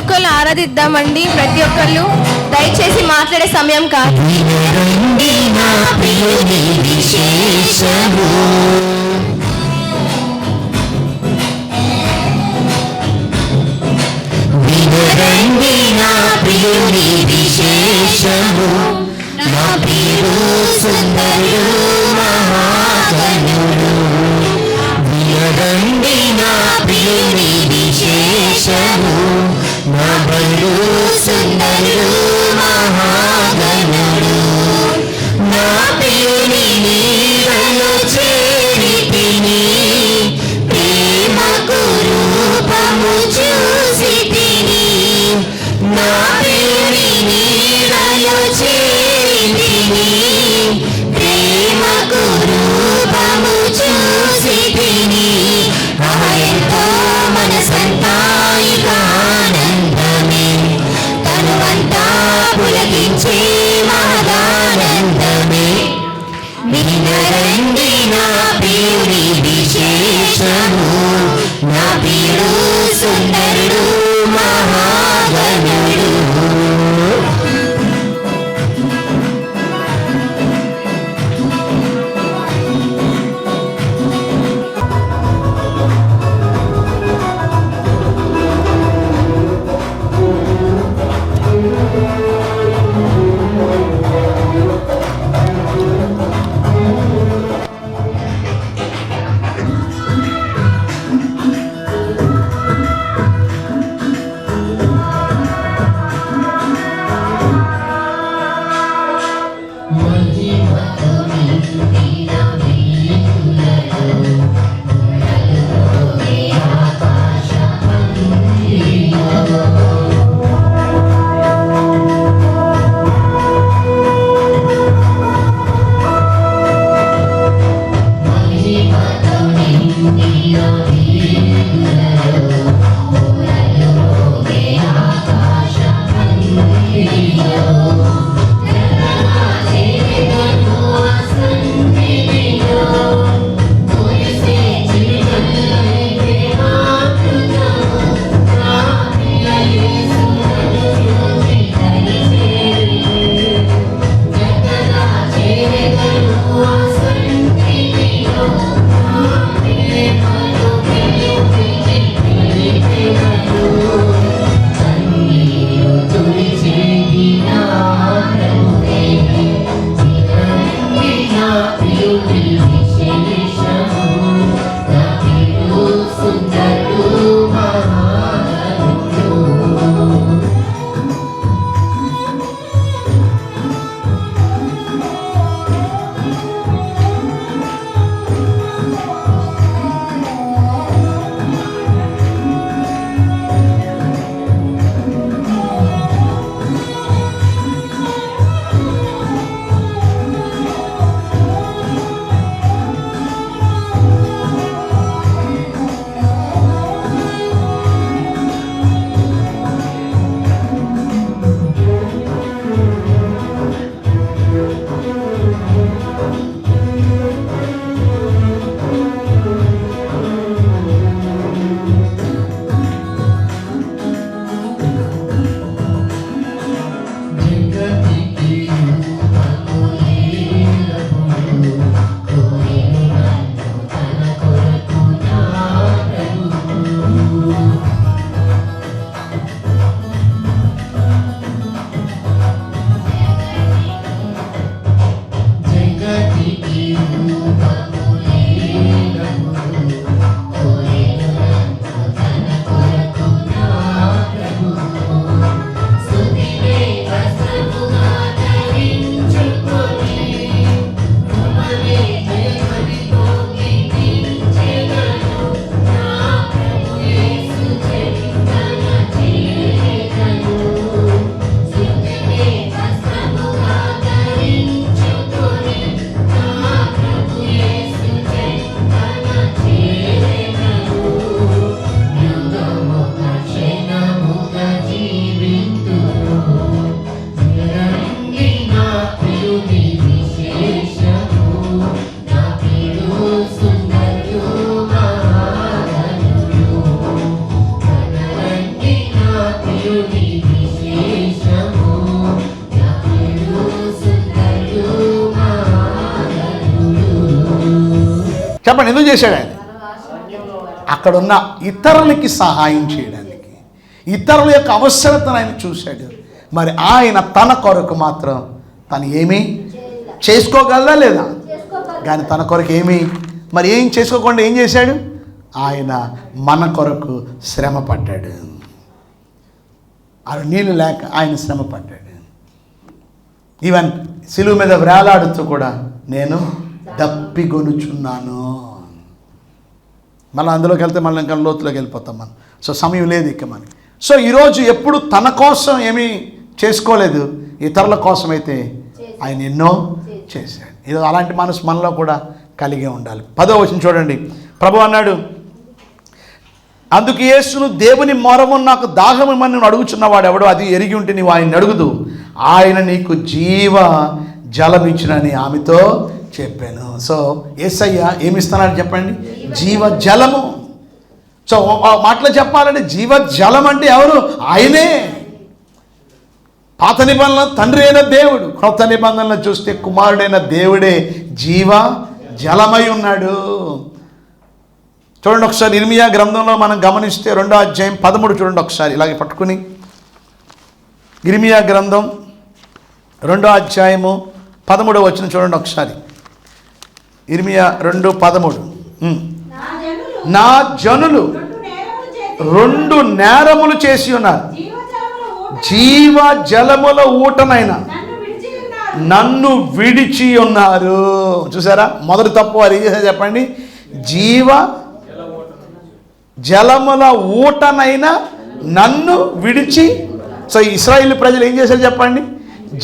ప్రతి ఒక్కళ్ళు ఆరాధిద్దామండి. ప్రతి ఒక్కళ్ళు దయచేసి మాట్లాడే సమయం కాదు. వినరండి నా సుందరుడు మహాగణుడు నా ప్రియుని విశేషము. నా సుందరుడు మహాగణుడు నా పేరు వినరండి నా ప్రియుని విశేషము నా ప్రియుడు సుందరుడు ఎందుకు చేశాడు ఆయన? అక్కడున్న ఇతరులకి సహాయం చేయడానికి. ఇతరుల యొక్క అవసరతను ఆయన చూశాడు. మరి ఆయన తన కొరకు మాత్రం తను ఏమీ చేసుకోగలదా లేదా? కానీ తన కొరకు ఏమీ? మరి ఏం చేసుకోకుండా ఏం చేశాడు? ఆయన మన కొరకు శ్రమ పడ్డాడు. ఆ నీళ్ళు లేక ఆయన శ్రమ పడ్డాడు. ఈవెన్ సిలువు మీద వేలాడుతూ కూడా నేను దప్పిగొనుచున్నాను. మళ్ళీ అందులోకి వెళ్తే మళ్ళీ ఇంకా లోతులోకి వెళ్ళిపోతాం మనం. సో సమయం లేదు ఇక మనకి. సో ఈరోజు ఎప్పుడు తన కోసం ఏమీ చేసుకోలేదు. ఇతరుల కోసం అయితే ఆయన ఎన్నో చేశాడు. ఇది అలాంటి మనసు మనలో కూడా కలిగి ఉండాలి. పదో వచ్చిన చూడండి. ప్రభు అన్నాడు అందుకు యేసును దేవుని మొరము నాకు దాహమని నువ్వు అడుగుచున్నవాడు ఎవడో అది ఎరిగి ఉంటే నీవు ఆయన అడుగుదు. ఆయన నీకు జీవ జలమిచ్చినని ఆమెతో చెప్పాను. సో ఏసయ్య ఏమిస్తున్నాడు చెప్పండి? జీవ జలము సో మాటలో చెప్పాలంటే జీవ జలం అంటే ఎవరు? ఆయనే. పాత నిబంధన తండ్రి అయిన దేవుడు క్రొత్త నిబంధనలు చూస్తే కుమారుడైన దేవుడే జీవ జలమై ఉన్నాడు. చూడండి ఒకసారి ఇర్మియా గ్రంథంలో మనం గమనిస్తే రెండో అధ్యాయం పదమూడు చూడండి ఒకసారి ఇలాగే పట్టుకుని. ఇర్మియా గ్రంథం రెండో అధ్యాయము పదమూడో వచ్చిన చూడండి ఒకసారి. ఇర్మియా రెండు పదమూడు. నా జనులు రెండు నేరములు చేసి ఉన్నారు. జీవ జలముల ఊటనైన నన్ను విడిచి ఉన్నారు. చూసారా? మొదటి తప్పు వారు ఏం చేశారు చెప్పండి? జీవ జలముల ఊటనైనా నన్ను విడిచి సో ఇస్రాయిల్ ప్రజలు ఏం చేశారు చెప్పండి?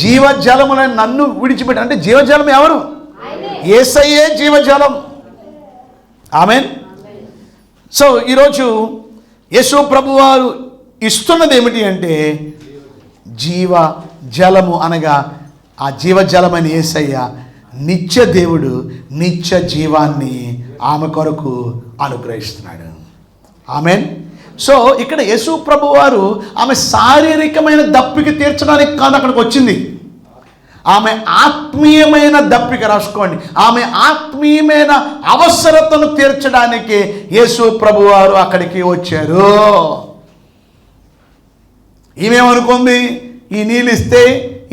జీవ జలములైన నన్ను విడిచిపెట్టి అంటే జీవజలం ఎవరు? ఏసయ్యే జీవజలం. ఆమెన్. సో ఈరోజు యేసు ప్రభువారు ఇస్తున్నది ఏమిటి అంటే జీవ జలము అనగా ఆ జీవజలమని ఏసయ్య నిత్య దేవుడు నిత్య జీవాన్ని ఆమె కొరకు అనుగ్రహిస్తున్నాడు. ఆమెన్. సో ఇక్కడ యేసు ప్రభు వారు ఆమె శారీరకమైన దప్పికి తీర్చడానికి కాదు అక్కడికి వచ్చింది. ఆమె ఆత్మీయమైన దప్పిక రాసుకోండి. ఆమె ఆత్మీయమైన అవసరతను తీర్చడానికి యేసు ప్రభువారు అక్కడికి వచ్చారు. ఈమెమనుకుంది? ఈ నీళ్ళు ఇస్తే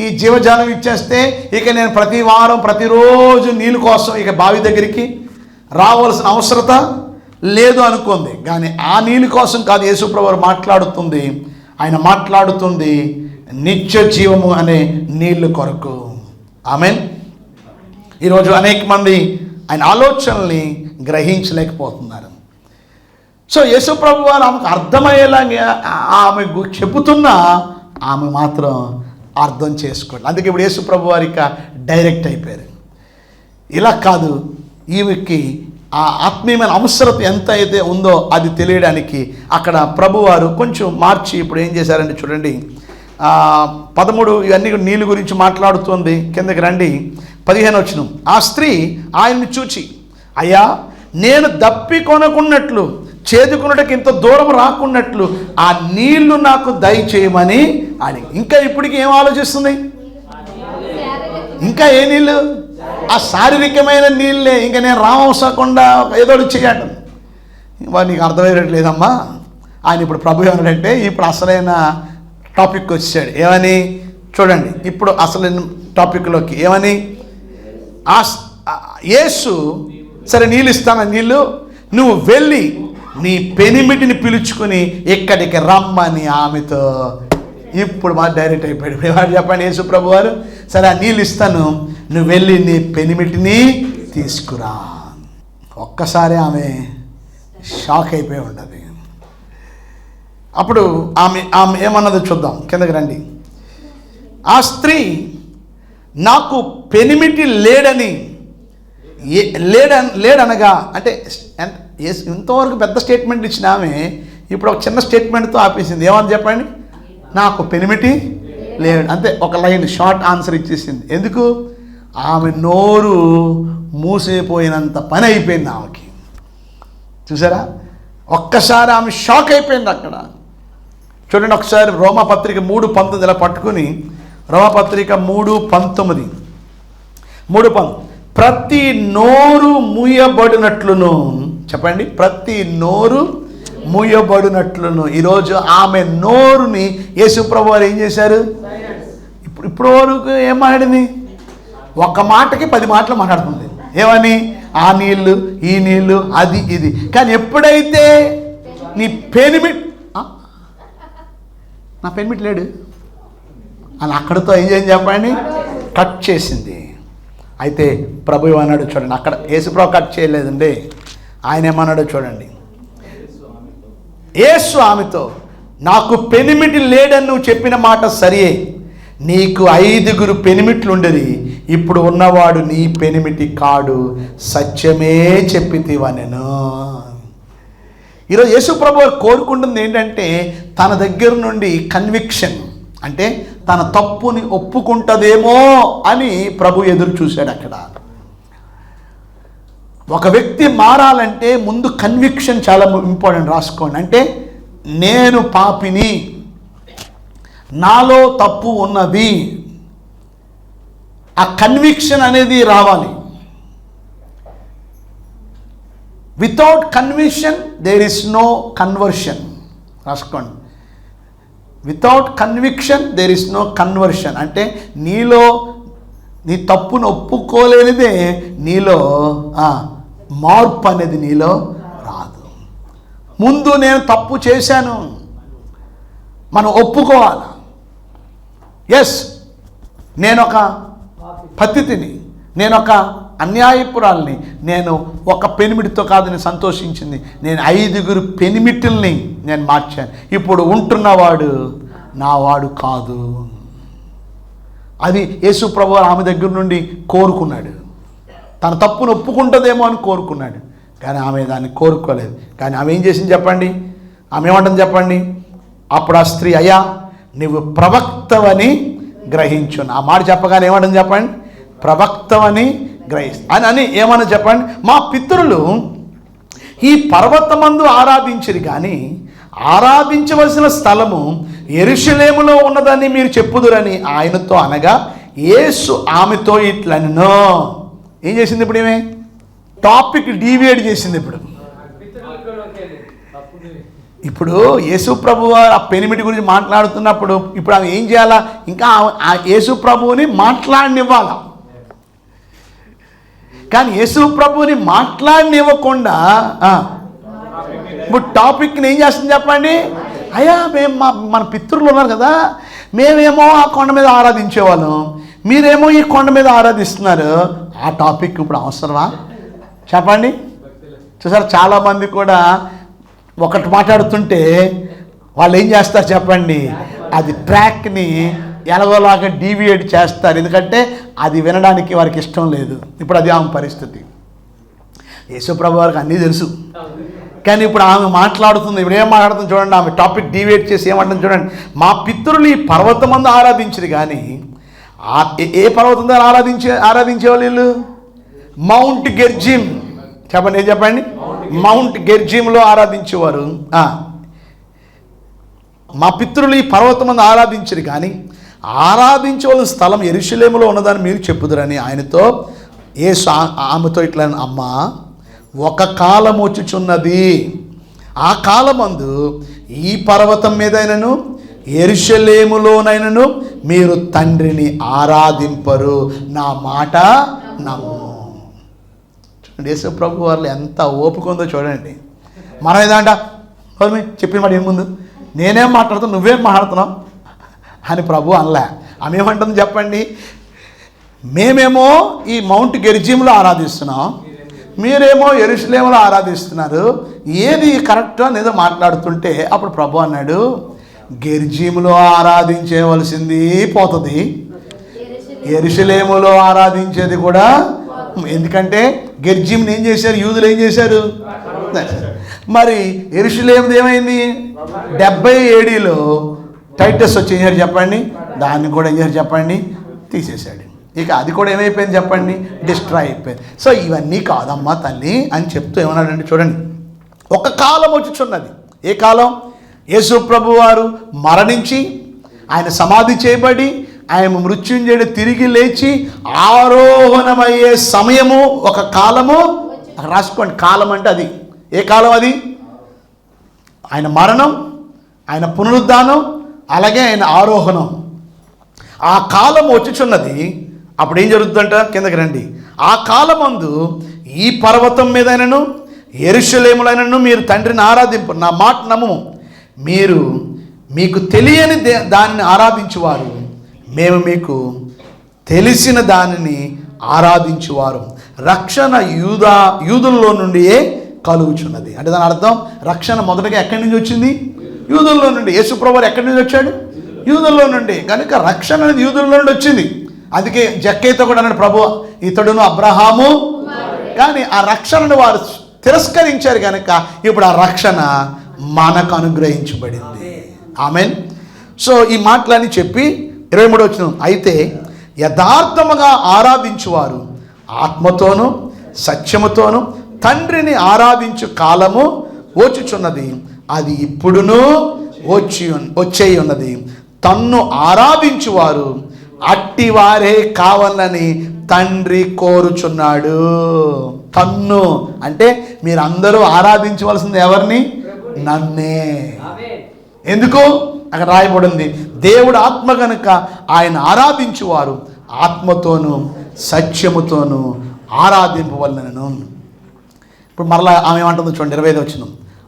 ఈ జీవజాలం ఇచ్చేస్తే ఇక నేను ప్రతి వారం ప్రతిరోజు నీళ్ళు కోసం ఇక బావి దగ్గరికి రావాల్సిన అవసరత లేదు అనుకుంది. కానీ ఆ నీళ్ళ కోసం కాదు యేసుప్రభు మాట్లాడుతుంది. ఆయన మాట్లాడుతుంది నిత్య జీవము అనే నీళ్ళు కొరకు. ఆమెన్. ఈరోజు అనేక మంది ఆయన ఆలోచనల్ని గ్రహించలేకపోతున్నారు. సో యేసుప్రభు వారు ఆమెకు అర్థమయ్యేలాగా ఆమె చెబుతున్నా ఆమె మాత్రం అర్థం చేసుకోండి అందుకే ఇప్పుడు యేసుప్రభు వారి డైరెక్ట్ అయిపోయారు. ఇలా కాదు ఈమెకి ఆ ఆత్మీయమైన అవసరత ఎంత అయితే ఉందో అది తెలియడానికి అక్కడ ప్రభువారు కొంచెం మార్చి ఇప్పుడు ఏం చేశారంటే చూడండి పదమూడు ఇవన్నీ నీళ్ళు గురించి మాట్లాడుతుంది. కిందకి రండి. పదిహేను వచ్చిన. ఆ స్త్రీ ఆయన్ని చూచి అయ్యా నేను దప్పి కొనకున్నట్లు చేదుకున్నటకి ఇంత దూరం రాకున్నట్లు ఆ నీళ్ళు నాకు దయచేయమని అని. ఇంకా ఇప్పటికి ఏం ఆలోచిస్తుంది? ఇంకా ఏ నీళ్ళు? ఆ శారీరకమైన నీళ్ళే. ఇంకా నేను రామవసకుండా ఏదో చేయటం చేయాలి నీకు అర్థమయ్యేటట్లేదమ్మా ఆయన ఇప్పుడు ప్రభు ఏమన్నాడంటే ఇప్పుడు అసలైన టాపిక్ వచ్చాడు. ఏమని? చూడండి ఇప్పుడు అసలు టాపిక్లోకి ఏమని? యేసు సరే నీళ్ళు ఇస్తాను నీళ్ళు? నువ్వు వెళ్ళి నీ పెనిమిటిని పిలుచుకుని ఇక్కడికి రమ్మని ఆమెతో. ఇప్పుడు మా డైరెక్ట్ అయిపోయాడు. ఇప్పుడు చెప్పండి యేసు ప్రభు వారు సరే ఆ నీళ్ళు ఇస్తాను. నువ్వు వెళ్ళి నీ పెనిమిటిని తీసుకురా. ఒక్కసారి ఆమె షాక్ అయిపోయి ఉండదు అప్పుడు ఆమె ఆమె ఏమన్నదో చూద్దాం. కిందకి రండి. ఆ స్త్రీ నాకు పెనిమిటి లేడని ఏ లేడ లేడనగా అంటే ఇంతవరకు పెద్ద స్టేట్మెంట్ ఇచ్చిన ఆమె ఇప్పుడు ఒక చిన్న స్టేట్మెంట్తో ఆపేసింది. ఏమని చెప్పండి? నాకు పెనిమిటి లేడు. అంతే ఒక లైన్ షార్ట్ ఆన్సర్ ఇచ్చేసింది. ఎందుకు? ఆమె నోరు మూసేపోయినంత పని అయిపోయింది ఆమెకి. చూసారా? ఒక్కసారి ఆమె షాక్ అయిపోయింది అక్కడ. చూడండి ఒకసారి రోమపత్రిక మూడు పంతొమ్మిది ఇలా పట్టుకుని రోమపత్రిక మూడు పంతొమ్మిది. మూడు పం ప్రతి నోరు మూయబడినట్లును చెప్పండి ప్రతి నోరు మూయబడినట్లును. ఈరోజు ఆమె నోరుని యేసుప్రభు వారు ఏం చేశారు? ఇప్పుడు ఇప్పుడు వరకు ఏం మాట్లాడింది? ఒక్క మాటకి పది మాటలు మాట్లాడుతుంది. ఏమని? ఆ నీళ్ళు ఈ నీళ్ళు అది ఇది. కానీ ఎప్పుడైతే నీ పెనిమిట్ నా పెనిమిట్ లేడు. అని అక్కడతో ఏం చేయని చెప్పండి? కట్ చేసింది. అయితే ప్రభు ఏమన్నాడు చూడండి అక్కడ యేసుప్రభు కట్ చేయలేదండి. ఆయన ఏమన్నాడు చూడండి? ఏసు ఆమెతో నాకు పెనిమిటి లేడని నువ్వు చెప్పిన మాట సరియే. నీకు ఐదుగురు పెనిమిట్లు ఉండేది. ఇప్పుడు ఉన్నవాడు నీ పెనిమిటి కాడు. సత్యమే చెప్పితివనెను ఈరోజు యేసు ప్రభు వారు కోరుకుంటుంది ఏంటంటే తన దగ్గర నుండి కన్విక్షన్ అంటే తన తప్పుని ఒప్పుకుంటదేమో అని ప్రభు ఎదురు చూశాడు అక్కడ. ఒక వ్యక్తి మారాలంటే ముందు కన్విక్షన్ చాలా ఇంపార్టెంట్ రాసుకోండి. అంటే నేను పాపిని నాలో తప్పు ఉన్నది ఆ కన్విక్షన్ అనేది రావాలి. Without conviction there is no conversion రాసుకోండి. Without conviction there is no conversion అంటే నీలో నీ తప్పును ఒప్పుకోలేనిదే నీలో మార్పు అనేది నీలో రాదు. ముందు నేను తప్పు చేశాను. మనం ఒప్పుకోవాలి? ఎస్ నేను ఒక పతితిని నేను ఒక అన్యాయపురాల్ని నేను ఒక పెనిమిటితో కాదు నేను సంతోషించింది. నేను ఐదుగురు పెనిమిటిల్ని నేను మార్చాను. ఇప్పుడు ఉంటున్నవాడు నావాడు కాదు. అది యేసు ప్రభు ఆమె దగ్గర నుండి కోరుకున్నాడు. తన తప్పును ఒప్పుకుంటుందేమో అని కోరుకున్నాడు. కానీ ఆమె దాన్ని కోరుకోలేదు. కానీ ఆమె ఏం చేసింది చెప్పండి? ఆమె ఏమంటుంది చెప్పండి? అప్పుడు ఆ స్త్రీ అయ్యా నువ్వు ప్రవక్తవని గ్రహించు ఆ మాట చెప్పగానే ఏమంటుంది చెప్పండి? ప్రవక్తవని క్రైస్ట్ అని అని ఏమని చెప్పండి? మా పితరులు ఈ పర్వతమందు ఆరాధించిరి కానీ ఆరాధించవలసిన స్థలము ఎరుషలేములో ఉన్నదని మీరు చెప్పుదురని ఆయనతో అనగా యేసు ఆమెతో ఇట్లనో ఏం చేసింది ఇప్పుడు ఏమే టాపిక్ డీవియేట్ చేసింది ఇప్పుడు. ఇప్పుడు యేసు ప్రభు ఆ పెనిమిటి గురించి మాట్లాడుతున్నప్పుడు ఇప్పుడు ఆమె ఏం చేయాలా? ఇంకా ఆ- ఆ యేసు ప్రభువుని మాట్లాడనివ్వాలా? కానీ యేసు ప్రభుని మాట్లాడినివ్వకుండా ఇప్పుడు టాపిక్ని ఏం చేస్తుంది చెప్పండి? అయ్యా మేము మా మన పిత్రులు ఉన్నారు కదా మేమేమో ఆ కొండ మీద ఆరాధించేవాళ్ళం మీరేమో ఈ కొండ మీద ఆరాధిస్తున్నారు. ఆ టాపిక్ ఇప్పుడు అవసరమా? చెప్పండి. చూసారు చాలామంది కూడా ఒకటి మాట్లాడుతుంటే వాళ్ళు ఏం చేస్తారు చెప్పండి? అది ట్రాక్ని ఎలాగోలాగా డీవియేట్ చేస్తారు. ఎందుకంటే అది వినడానికి వారికి ఇష్టం లేదు. ఇప్పుడు అది ఆమె పరిస్థితి. యేసుప్రభు వారికి అన్నీ తెలుసు. కానీ ఇప్పుడు ఆమె మాట్లాడుతుంది ఇప్పుడు ఏం మాట్లాడుతుంది చూడండి ఆమె టాపిక్ డీవేట్ చేసి ఏమంటుంది చూడండి. మా పితరులు ఈ పర్వతం మందు ఆరాధించరు కానీ ఏ- పర్వతం దగ్గర ఆరాధించే ఆరాధించేవాళ్ళు వీళ్ళు? మౌంట్ గెర్జిమ్ చెప్పండి ఏం చెప్పండి? మౌంట్ గెర్జిమ్లో ఆరాధించేవారు. మా పితరులు ఈ పర్వతం మందు ఆరాధించరు కానీ ఆరాధించవలసిన స్థలం ఎరుషలేములో ఉన్నదని మీరు చెప్పుదురని ఆయనతో ఏ ఆమెతో ఇట్లా అమ్మా ఒక కాలం వచ్చుచున్నది. ఆ కాలమందు ఈ పర్వతం మీదైనను ఎరుషలేములోనైనను మీరు తండ్రిని ఆరాధింపరు. నా మాట నమ్ము. చూడండి యేసు ప్రభు వాళ్ళు ఎంత ఓపిక ఉందో చూడండి. మనం ఏదంట చెప్పిన మాట ఏం ముందు నేనేం మాట్లాడుతున్నాను నువ్వేం మాట్లాడుతున్నావు? అని ప్రభు అనలే. ఆమె ఏమంటుంది చెప్పండి? మేమేమో ఈ మౌంట్ గెరిజీంలో ఆరాధిస్తున్నాం. మీరేమో ఎరుసలేములో ఆరాధిస్తున్నారు. ఏది కరెక్ట్ అని ఏదో మాట్లాడుతుంటే అప్పుడు ప్రభు అన్నాడు గెర్జీములో ఆరాధించేవలసింది పోతుంది. ఎరుసలేములో ఆరాధించేది కూడా ఎందుకంటే గెర్జిమ్ని ఏం చేశారు? యూదులు ఏం చేశారు? మరి ఎరుసలేముది ఏమైంది? డెబ్బై ఏడీలో టైటస్ వచ్చి ఏం చెప్పండి దాన్ని కూడా ఏం చేశారు చెప్పండి తీసేశాడు. ఇక అది కూడా ఏమైపోయింది చెప్పండి డిస్ట్రాయ్ అయిపోయింది. సో ఇవన్నీ కాదమ్మా తల్లి అని చెప్తూ ఏమన్నాడంటే చూడండి ఒక కాలం వచ్చుచున్నది. ఏ కాలం? యేసు ప్రభు వారు మరణించి ఆయన సమాధి చేయబడి ఆయన మృత్యుంజయుడు తిరిగి లేచి ఆరోహణమయ్యే సమయము ఒక కాలము రాసుకోండి కాలం అంటే అది. ఏ కాలం అది? ఆయన మరణం ఆయన పునరుద్ధానం అలాగే ఆయన ఆరోహణం. ఆ కాలం వచ్చుచున్నది అప్పుడు ఏం జరుగుతుందంట? కిందకి రండి. ఆ కాలమందు ఈ పర్వతం మీదైనను ఎరుషలేములైనను మీరు తండ్రిని ఆరాధింపు నా మాట నమ్ము మీరు మీకు తెలియని దే- దానిని ఆరాధించేవారు. మేము మీకు తెలిసిన దానిని ఆరాధించువారు. రక్షణ యూదా యూదుల్లో నుండియే కలుగుచున్నది. అంటే దాని అర్థం రక్షణ మొదటగా ఎక్కడి నుంచి వచ్చింది? యూదుల్లో నుండి యేసుప్రభువారు ఎక్కడి నుంచి వచ్చాడు? యూదుల్లో నుండి. కనుక రక్షణ అనేది యూదుల్లో నుండి వచ్చింది. అందుకే జక్కైతో కూడా అన్నాడు ప్రభు ఇతడును అబ్రహాము కానీ ఆ రక్షణను వారు తిరస్కరించారు కనుక ఇప్పుడు ఆ రక్షణ మనకు అనుగ్రహించబడింది. ఆమెన్. సో ఈ మాటలని చెప్పి ఇరవై మూడు వచ్చిన అయితే యథార్థముగా ఆరాధించువారు ఆత్మతోనూ సత్యముతోనూ తండ్రిని ఆరాధించు కాలము వచ్చుచున్నది అది ఇప్పుడును వచ్చి వచ్చేయి ఉన్నది. తన్ను ఆరాధించువారు అట్టివారే కావాలని తండ్రి కోరుచున్నాడు. తన్ను అంటే మీరందరూ ఆరాధించవలసింది ఎవరిని? నన్నే. ఎందుకు? అక్కడ రాయబడింది. దేవుడు ఆత్మ కనుక ఆయన ఆరాధించువారు ఆత్మతోనూ సత్యముతోనూ ఆరాధింపవలనను ఇప్పుడు మరలా ఆమె ఏమంటుందో చూడండి ఇరవై ఐదు వచ్చిన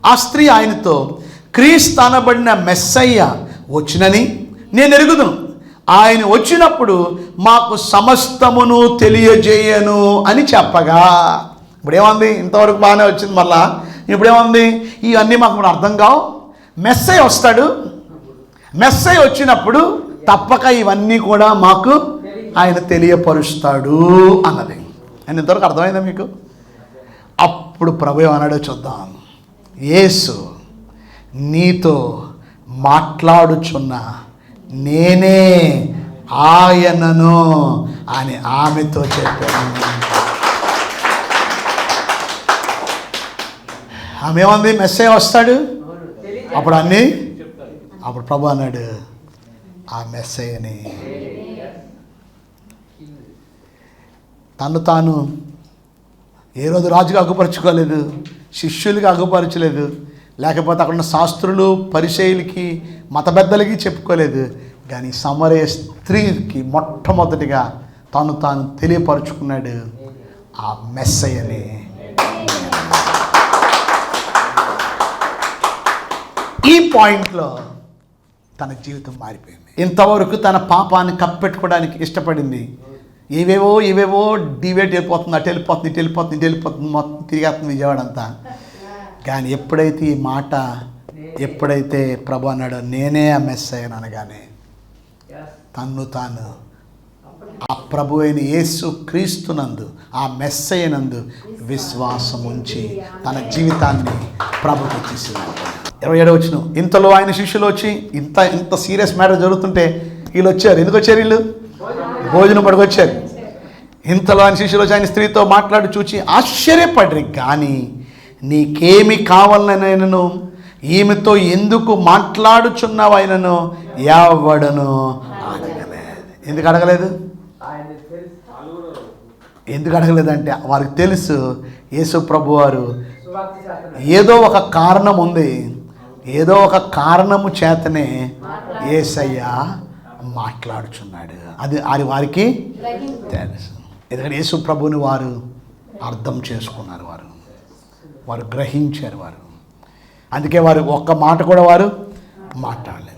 ఆ స్త్రీ ఆయనతో క్రీస్తు అనబడిన మెస్సయ్య వచ్చినని నేను ఎరుగుదును. ఆయన వచ్చినప్పుడు మాకు సమస్తమును తెలియజేయను అని చెప్పగా. ఇప్పుడేమంది? ఇంతవరకు బాగానే వచ్చింది మళ్ళా. ఇప్పుడేమంది? ఇవన్నీ మాకు ఇప్పుడు అర్థం కావు. మెస్సై వస్తాడు. మెస్సై వచ్చినప్పుడు తప్పక ఇవన్నీ కూడా మాకు ఆయన తెలియపరుస్తాడు అన్నది. అని ఇంతవరకు అర్థమైందా మీకు? అప్పుడు ప్రభు ఏమన్నాడో చూద్దాం. యేసు నీతో మాట్లాడుచున్న నేనే ఆయనను అని ఆమెతో చెప్పాను. ఆమె ఏమంది? మెస్సే వస్తాడు? అప్పుడు అన్నీ అప్పుడు ప్రభు అన్నాడు ఆ మెస్సయ్యని తను తాను ఏ రోజు రాజుగా అగ్గుపరుచుకోలేదు. శిష్యులకి అగుపరచలేదు. లేకపోతే అక్కడ ఉన్న శాస్త్రులు పరిచయులకి మత పెద్దలకి చెప్పుకోలేదు. కానీ సమరయ స్త్రీకి మొట్టమొదటిగా తను తాను తెలియపరుచుకున్నాడు ఆ మెస్సయ్యని. ఈ పాయింట్లో తన జీవితం మారిపోయింది. ఇంతవరకు తన పాపాన్ని కప్పెట్టుకోవడానికి ఇష్టపడింది ఏవేవో ఏవేవో డివేట్ వెళ్ళిపోతుంది అటు వెళ్ళిపోతుంది ఇటు వెళ్ళిపోతుంది ఇటు వెళ్ళిపోతుంది మొత్తం తిరిగేస్తుంది విజయవాడ అంతా. కానీ ఎప్పుడైతే ఈ మాట ఎప్పుడైతే ప్రభు అన్నాడో నేనే ఆ మెస్ అయ్యాను అనగానే తన్ను తాను ఆ ప్రభు అయిన యేసు క్రీస్తునందు ఆ మెస్సయ్యనందు విశ్వాసం ఉంచి తన జీవితాన్ని ప్రభుకి ఇచ్చేసింది. ఇరవై ఏడవ వచ్చిన ఇంతలో ఆయన శిష్యులు వచ్చి ఇంత ఇంత సీరియస్ మ్యాటర్ జరుగుతుంటే వీళ్ళు వచ్చారు. ఎందుకు వచ్చారు వీళ్ళు? భోజనం పడికి ఇంతలో అని శిష్యులు వచ్చి ఆయన స్త్రీతో మాట్లాడి చూచి ఆశ్చర్యపడ్రి. కానీ నీకేమి కావాలనైనను? ఈమెతో ఎందుకు మాట్లాడుచున్నావైనను ఎవడను? అడగలేదు. ఎందుకు అడగలేదు? ఎందుకు అడగలేదంటే వారికి తెలుసు యేసు ప్రభు వారు ఏదో ఒక కారణం ఉంది. ఏదో ఒక కారణము చేతనే ఏసయ్య మాట్లాడుచున్నాడు. అది అది వారికి తెలుసు. ఎందుకంటే యేసు ప్రభుని వారు అర్థం చేసుకున్నారు వారు. వారు గ్రహించారు వారు. అందుకే వారు ఒక్క మాట కూడా వారు మాట్లాడలేదు.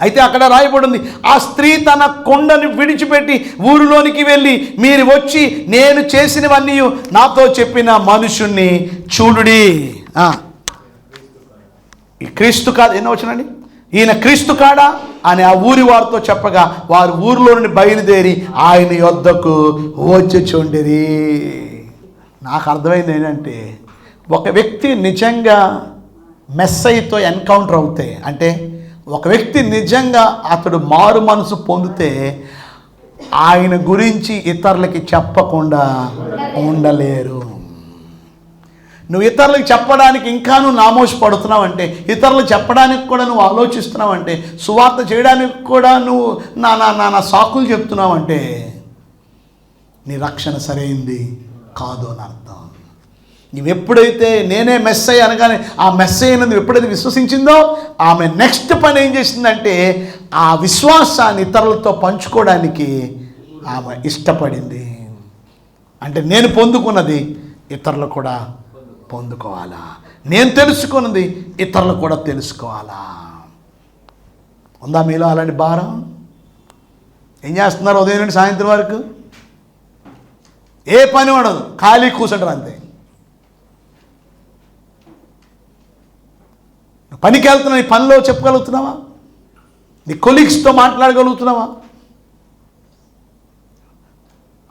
అయితే అక్కడ రాయబడింది ఆ స్త్రీ తన కొండను విడిచిపెట్టి ఊరిలోనికి వెళ్ళి మీరు వచ్చి నేను చేసినవన్నీ నాతో చెప్పిన మనుషుణ్ణి చూడుడి. ఈ క్రీస్తు కాదు ఎన్నో వచ్చినండి ఈయన క్రీస్తు కాడా అని ఆ ఊరి వారితో చెప్పగా వారు ఊరిలో నుండి బయలుదేరి ఆయన యొద్దకు వచ్చి చూండిరి నాకు అర్థమైంది ఏంటంటే ఒక వ్యక్తి నిజంగా మెస్సైతో ఎన్కౌంటర్ అవుతే అంటే ఒక వ్యక్తి నిజంగా అతడు మారు మనసు పొందితే ఆయన గురించి ఇతరులకి చెప్పకుండా ఉండలేరు. నువ్వు ఇతరులకు చెప్పడానికి ఇంకా నువ్వు నామోషి పడుతున్నావంటే ఇతరులు చెప్పడానికి కూడా నువ్వు ఆలోచిస్తున్నావంటే సువార్త చేయడానికి కూడా నువ్వు నా నా నా నా సాకులు చెప్తున్నావంటే నీ రక్షణ సరైంది కాదు అని అర్థం. నువ్వు ఎప్పుడైతే నేనే మెస్ అయ్యి అనగానే ఆ మెస్ అయిన నువ్వు ఎప్పుడైతే విశ్వసించిందో ఆమె నెక్స్ట్ పని ఏం చేసిందంటే ఆ విశ్వాసాన్ని ఇతరులతో పంచుకోవడానికి ఆమె ఇష్టపడింది. అంటే నేను పొందుకున్నది ఇతరులు కూడా పొందుకోవాలా? నేను తెలుసుకున్నది ఇతరులు కూడా తెలుసుకోవాలా? ఉందా మీలో అలాంటి భారం? ఏం చేస్తున్నారు ఉదయం నుండి సాయంత్రం వరకు? ఏ పని ఉండదు ఖాళీ కూర్చుంటారు అంతే. పనికి వెళ్తున్నా నీ పనిలో చెప్పగలుగుతున్నావా? నీ కొలీగ్స్తో మాట్లాడగలుగుతున్నావా?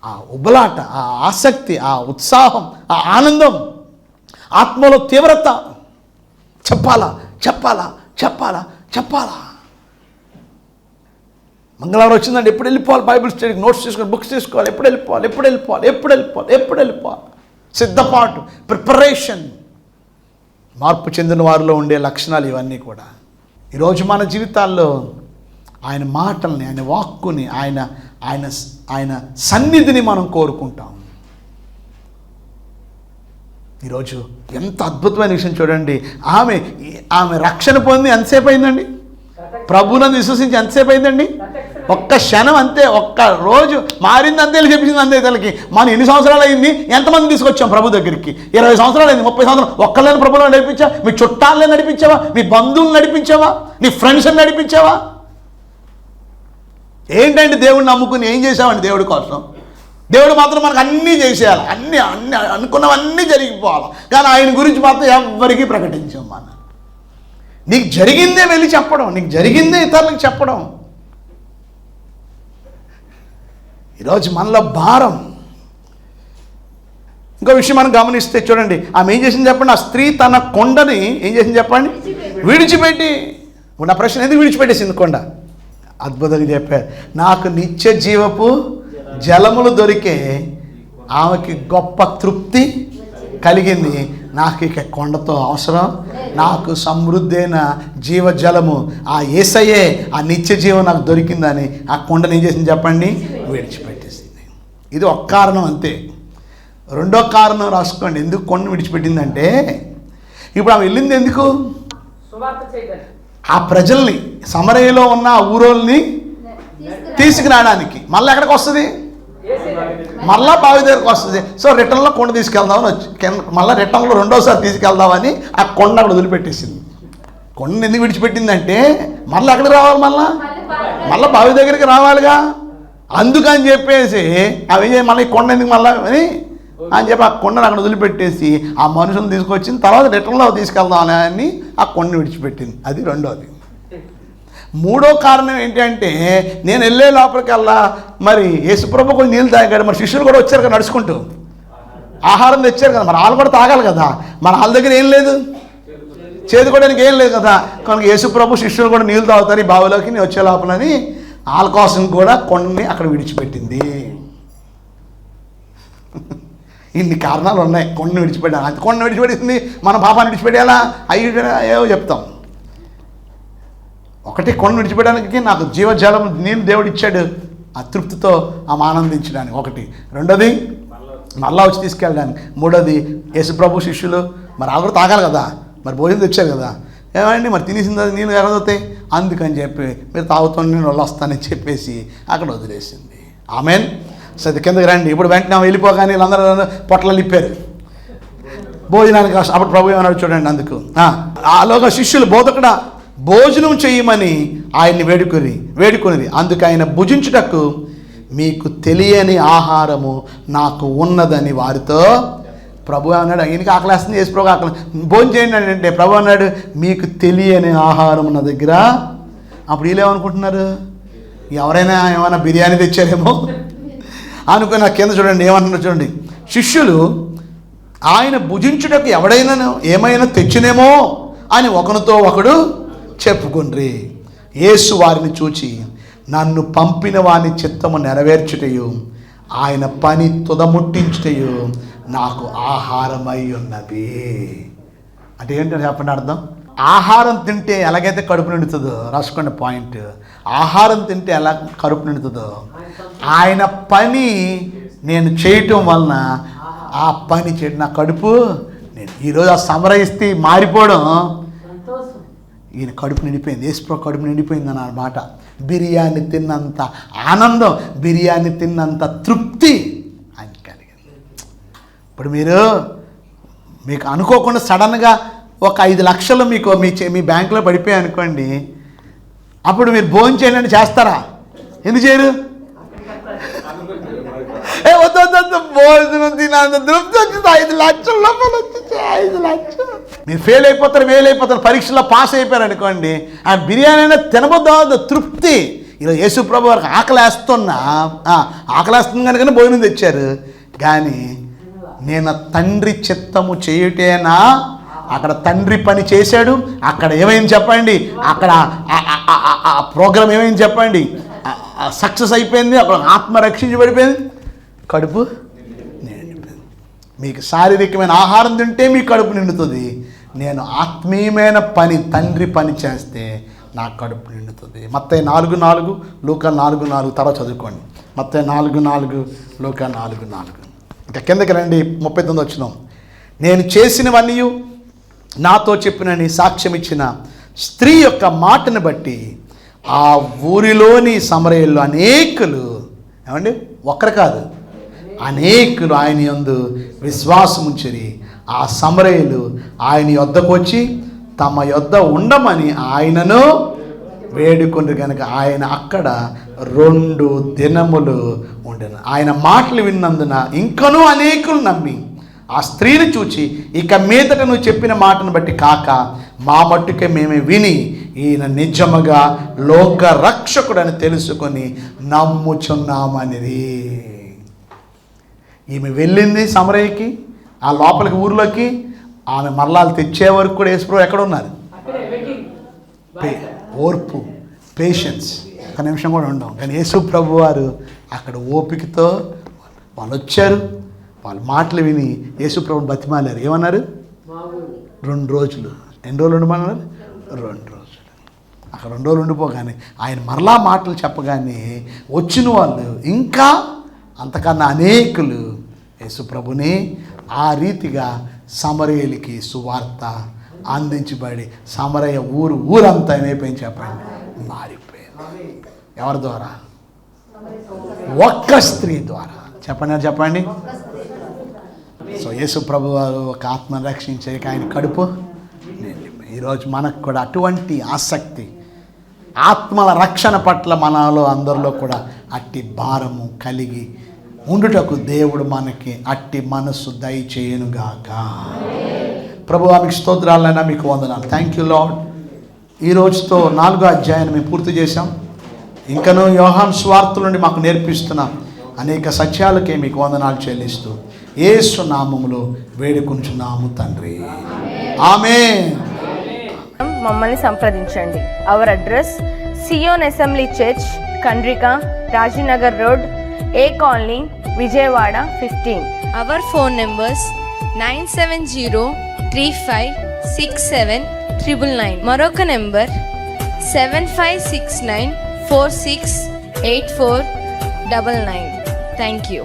ఆ ఉబలాట ఆ ఆసక్తి ఆ ఉత్సాహం ఆ ఆనందం ఆత్మలో తీవ్రత. చెప్పాలా? చెప్పాలా? చెప్పాలా? చెప్పాలా? మంగళవారం వచ్చిందంటే ఎప్పుడు వెళ్ళిపోవాలి? బైబిల్ స్టడీకి నోట్స్ తీసుకొని బుక్స్ తీసుకోవాలి. ఎప్పుడు వెళ్ళిపోవాలి? ఎప్పుడు వెళ్ళిపోవాలి? ఎప్పుడు వెళ్ళిపోవాలి? ఎప్పుడు వెళ్ళిపోవాలి? సిద్ధపాటు ప్రిపరేషన్. మార్పు చెందిన వారిలో ఉండే లక్షణాలు ఇవన్నీ కూడా. ఈరోజు మన జీవితాల్లో ఆయన మాటల్ని ఆయన వాక్కుని ఆయన ఆయన ఆయన సన్నిధిని మనం కోరుకుంటాం. ఈరోజు ఎంత అద్భుతమైన విషయం చూడండి. ఆమె ఆమె రక్షణ పొంది ఎంతసేపు అయిందండి ప్రభువులను విశ్వసించి ఎంతసేపు అయిందండి ఒక్క క్షణం అంతే ఒక్క రోజు మారింది అంతే చెప్పింది అంతే తల్లికి మనం ఎన్ని సంవత్సరాలు అయింది? ఎంతమంది తీసుకొచ్చాం ప్రభు దగ్గరికి? ఇరవై సంవత్సరాలు అయింది ముప్పై సంవత్సరాలు. ఒక్కళ్ళని ప్రభులను నడిపించా? మీ చుట్టాలని నడిపించావా? మీ బంధువులు నడిపించావా? నీ ఫ్రెండ్స్ని నడిపించావా? ఏంటంటే దేవుడిని నమ్ముకుని ఏం చేసావండి దేవుడి కోసం? దేవుడు మాత్రం మనకు అన్నీ చేసేయాలి. అన్నీ అన్ని అనుకున్నవన్నీ జరిగిపోవాలి. కానీ ఆయన గురించి మాత్రం ఎవ్వరికీ ప్రకటించాం మన. నీకు జరిగిందే వెళ్ళి చెప్పడం నీకు జరిగిందే ఇతరులకు చెప్పడం. ఈరోజు మనలో భారం. ఇంకో విషయం మనం గమనిస్తే చూడండి ఆమె ఏం చేసింది చెప్పండి? ఆ స్త్రీ తన కొండని ఏం చేసింది చెప్పండి? విడిచిపెట్టి. ఉన్న ప్రశ్న ఎందుకు విడిచిపెట్టేసింది కొండ? అద్భుతంగా చెప్పారు. నాకు నిత్య జీవపు జలములు దొరికే ఆమెకి గొప్ప తృప్తి కలిగింది. నాకు ఇక కొండతో అవసరం. నాకు సమృద్ధైన జీవజలము. ఆ ఏసయ్యే ఆ నిత్య జీవం నాకు దొరికిందని ఆ కొండని ఏం చేసింది చెప్పండి? విడిచిపెట్టేసింది. ఇది ఒక కారణం అంతే. రెండో కారణం రాసుకోండి. ఎందుకు కొండ విడిచిపెట్టిందంటే ఇప్పుడు ఆమె వెళ్ళింది ఎందుకు? ఆ ప్రజల్ని సమరయ్యలో ఉన్న ఆ ఊరోల్ని తీసుకురావడానికి. మళ్ళీ ఎక్కడికి వస్తుంది? మళ్ళా బావి దగ్గరకు వస్తుంది. సో రిటర్న్లో కొండ తీసుకెళ్దామని వచ్చి మళ్ళీ రిటర్న్లో రెండోసారి తీసుకెళ్దామని ఆ కొండ అక్కడ వదిలిపెట్టేసింది. కొండ ఎందుకు విడిచిపెట్టిందంటే మళ్ళీ ఎక్కడికి రావాలి మళ్ళా? మళ్ళీ బావి దగ్గరికి రావాలిగా. అందుకని చెప్పేసి అవి మళ్ళీ కొండ ఎందుకు మళ్ళీ అని అని చెప్పి ఆ కొండను అక్కడ వదిలిపెట్టేసి ఆ మనుషులను తీసుకొచ్చిన తర్వాత రిటర్న్లో తీసుకెళ్దామని అని ఆ కొండను విడిచిపెట్టింది. అది రెండోది. మూడో కారణం ఏంటంటే నేను వెళ్ళే లోపలికల్లా మరి యేసుప్రభు కూడా నీళ్ళు తాగాడు మరి శిష్యులు కూడా వచ్చారు కదా నడుచుకుంటూ. ఆహారం తెచ్చారు కదా మరి వాళ్ళు కూడా తాగాలి కదా. మన వాళ్ళ దగ్గర ఏం లేదు? చేదుకోవడానికి ఏం లేదు కదా. కనుక యేసుప్రభు శిష్యులు కూడా నీళ్ళు తాగుతారు ఈ బావిలోకి నేను వచ్చే లోపలని. వాళ్ళ కోసం కూడా కొండని అక్కడ విడిచిపెట్టింది. ఇన్ని కారణాలు ఉన్నాయి. కొండను విడిచిపెట్టాలి. అది కొండను విడిచిపెట్టింది. మన పాపాన్ని విడిచిపెట్టేలా అయ్యి ఏవో చెప్తాం. ఒకటి కొండ విడిచిపెట్టడానికి నాకు జీవజాలం నీళ్ళు దేవుడు ఇచ్చాడు ఆ తృప్తితో ఆమె ఆనందించడానికి. ఒకటి. రెండోది మళ్ళా వచ్చి తీసుకెళ్ళడానికి. మూడోది యేసుప్రభు శిష్యులు మరి ఆవిడ తాగాలి కదా మరి భోజనం తెచ్చారు కదా. ఏమండి మరి తినేసింది అది నీళ్ళు ఎరదవుతాయి అందుకని చెప్పి మీరు తాగుతాను నేను వస్తానని చెప్పేసి అక్కడ వదిలేసింది. ఆమెన్. సరే కిందకి రండి. ఇప్పుడు వెంటనే వెళ్ళిపోగానే వీళ్ళందరూ పొట్టలు నిప్పారు భోజనానికి అప్పుడు ప్రభు ఏమన్నాడు చూడండి అందుకు. ఆలోగా శిష్యులు బోధకుడా భోజనం చేయమని ఆయన్ని వేడుకొని వేడుకొనిది అందుకు ఆయన భుజించుటకు మీకు తెలియని ఆహారము నాకు ఉన్నదని వారితో ప్రభు అన్నాడు. ఆయనకి ఆకలేస్తుంది యేసు ప్రభు ఆకలి. భోజనం చేయండి అంటే ప్రభు అన్నాడు మీకు తెలియని ఆహారం నా దగ్గర. అప్పుడు వీళ్ళేమనుకుంటున్నారు ఎవరైనా ఏమైనా బిర్యానీ తెచ్చారేమో? అనుకుని నా కింద చూడండి ఏమంటున్నారు చూడండి. శిష్యులు ఆయన భుజించుటకు ఎవడైనా ఏమైనా తెచ్చినేమో అని ఒకరితో ఒకడు చెప్పుకుండ్రి. యేసు వారిని చూచి నన్ను పంపిన వాని చిత్తము నెరవేర్చుటయు ఆయన పని తుదముట్టించుటయు నాకు ఆహారమై ఉన్నది. అంటే ఏంటో చెప్పండి అర్థం? ఆహారం తింటే ఎలాగైతే కడుపు నిండుతుందో రాసుకోండి పాయింట్. ఆహారం తింటే ఎలా కడుపు నిండుతుందో ఆయన పని నేను చేయటం వలన ఆ పని చేయడం. నా కడుపు నేను ఈరోజు ఆ సమరయిస్తే మారిపోవడం ఈయన కడుపు నిండిపోయింది. ఏసుప్రో కడుపు నిండిపోయింది అన్న మాట. బిర్యానీ తిన్నంత ఆనందం బిర్యానీ తిన్నంత తృప్తి ఆయన కలిగింది. ఇప్పుడు మీరు మీకు అనుకోకుండా సడన్గా ఒక ఐదు లక్షలు మీకు మీ మీ బ్యాంకులో పడిపోయాయి అనుకోండి అప్పుడు మీరు భోజనం చేయాలని చేస్తారా? ఎందుకు చేయరు? ఏ వద్దు వద్దు భోజనం తినంత తృప్తి వచ్చింది. ఐదు లక్షల లోపల వచ్చింది. ఐదు లక్షలు. మీరు ఫెయిల్ అయిపోతారు ఫెయిల్ అయిపోతారు పరీక్షలో పాస్ అయిపోయారు అనుకోండి ఆ బిర్యానీ అయినా తినబోద్దు తృప్తి. ఇలా యేసు ప్రభు వారికి ఆకలేస్తున్నా ఆకలేస్తుంది కనుకనే భోజనం తెచ్చారు. కానీ నేను తండ్రి చిత్తము చేయుటేనా? అక్కడ తండ్రి పని చేశాడు అక్కడ ఏమైంది చెప్పండి? అక్కడ ప్రోగ్రామ్ ఏమైంది చెప్పండి? సక్సెస్ అయిపోయింది అక్కడ ఆత్మ రక్షించబడిపోయింది కడుపు నిండిపోయింది. మీకు శారీరకమైన ఆహారం తింటే మీ కడుపు నిండుతుంది. నేను ఆత్మీయమైన పని తండ్రి పని చేస్తే నా కడుపు నిండుతుంది. మొత్తం నాలుగు నాలుగు లూక నాలుగు నాలుగు తర్వాత చదువుకోండి. మొత్తం నాలుగు నాలుగు లూక నాలుగు నాలుగు. ఇంకా కిందకి రండి ముప్పై తొమ్మిది వచ్చినాం. నేను చేసినవన్నీ నాతో చెప్పినని సాక్ష్యం ఇచ్చిన స్త్రీ యొక్క మాటను బట్టి ఆ ఊరిలోని సమరయుల్లో అనేకులు ఏమండి? ఒక్కరు కాదు. అనేకులు ఆయన యందు విశ్వాసం ఆ సమరయులు ఆయన యొద్దకు వచ్చి తమ యొద్ద ఉండమని ఆయనను వేడుకొని కనుక ఆయన అక్కడ రెండు దినములు ఉండను. ఆయన మాటలు విన్నందున ఇంకనూ అనేకులు నమ్మి ఆ స్త్రీని చూచి ఇక మీదట నువ్వు చెప్పిన మాటను బట్టి కాక మా మట్టుకే మేమే విని ఈయన నిజముగా లోక రక్షకుడని తెలుసుకొని నమ్ముచున్నామనేది. ఈమె వెళ్ళింది సమరయ్యకి. ఆ లోపలికి ఊర్లోకి ఆమె మరలాలు తెచ్చే వరకు కూడా యేసుప్రభు ఎక్కడ ఉన్నారు? ఓర్పు పేషెన్స్ ఒక నిమిషం కూడా ఉండవు కానీ యేసు ప్రభు వారు అక్కడ ఓపికతో వాళ్ళు వచ్చారు. వాళ్ళు మాటలు విని యేసు ప్రభుని బతిమాలారు. ఏమన్నారు? రెండు రోజులు. ఎన్ని రోజులు ఉండమన్నారు రెండు రోజులు. అక్కడ రెండు రోజులు ఉండిపోగానే ఆయన మరలా మాటలు చెప్పగానే వచ్చిన వాళ్ళు ఇంకా అంతకన్నా అనేకులు యేసుప్రభుని ఆ రీతిగా సమరయ్యలకి సువార్త అందించబడి సమరయ్య ఊరు ఊరంతా ఏమైపోయింది చెప్పండి? మారిపోయింది. ఎవరి ద్వారా? ఒక్క స్త్రీ ద్వారా. చెప్పండి చెప్పండి? సో యేసు ప్రభు వారు ఒక ఆత్మ రక్షించే ఆయన కడుపు ఈరోజు మనకు కూడా అటువంటి ఆసక్తి ఆత్మల రక్షణ పట్ల మనలో అందరిలో కూడా అట్టి భారము కలిగి ఉండుటకు దేవుడు మనకి అట్టి మనస్సు దయచేయనుగాక. ప్రభు మీకు స్తోత్రాలైనా మీకు వందనాలు. థ్యాంక్ యూ లాడ్ ఈ రోజుతో నాలుగో అధ్యాయాన్ని మేము పూర్తి చేశాం. ఇంకనూ యోహాన్ స్వార్థ నుండి మాకు నేర్పిస్తున్నాం అనేక సత్యాలకే మీకు వందనాలు చెల్లిస్తూ ఏసు నామములో వేడుకుంటున్నాము తండ్రి. ఆమె మమ్మల్ని సంప్రదించండి. Our address Zion assembly church Kandrika Rajinagar road A colony? Vijayawada fifteen. Our phone numbers nine seven zero three five six seven triple nine. మరొక number seven five six nine four six eight four double nine. Thank you.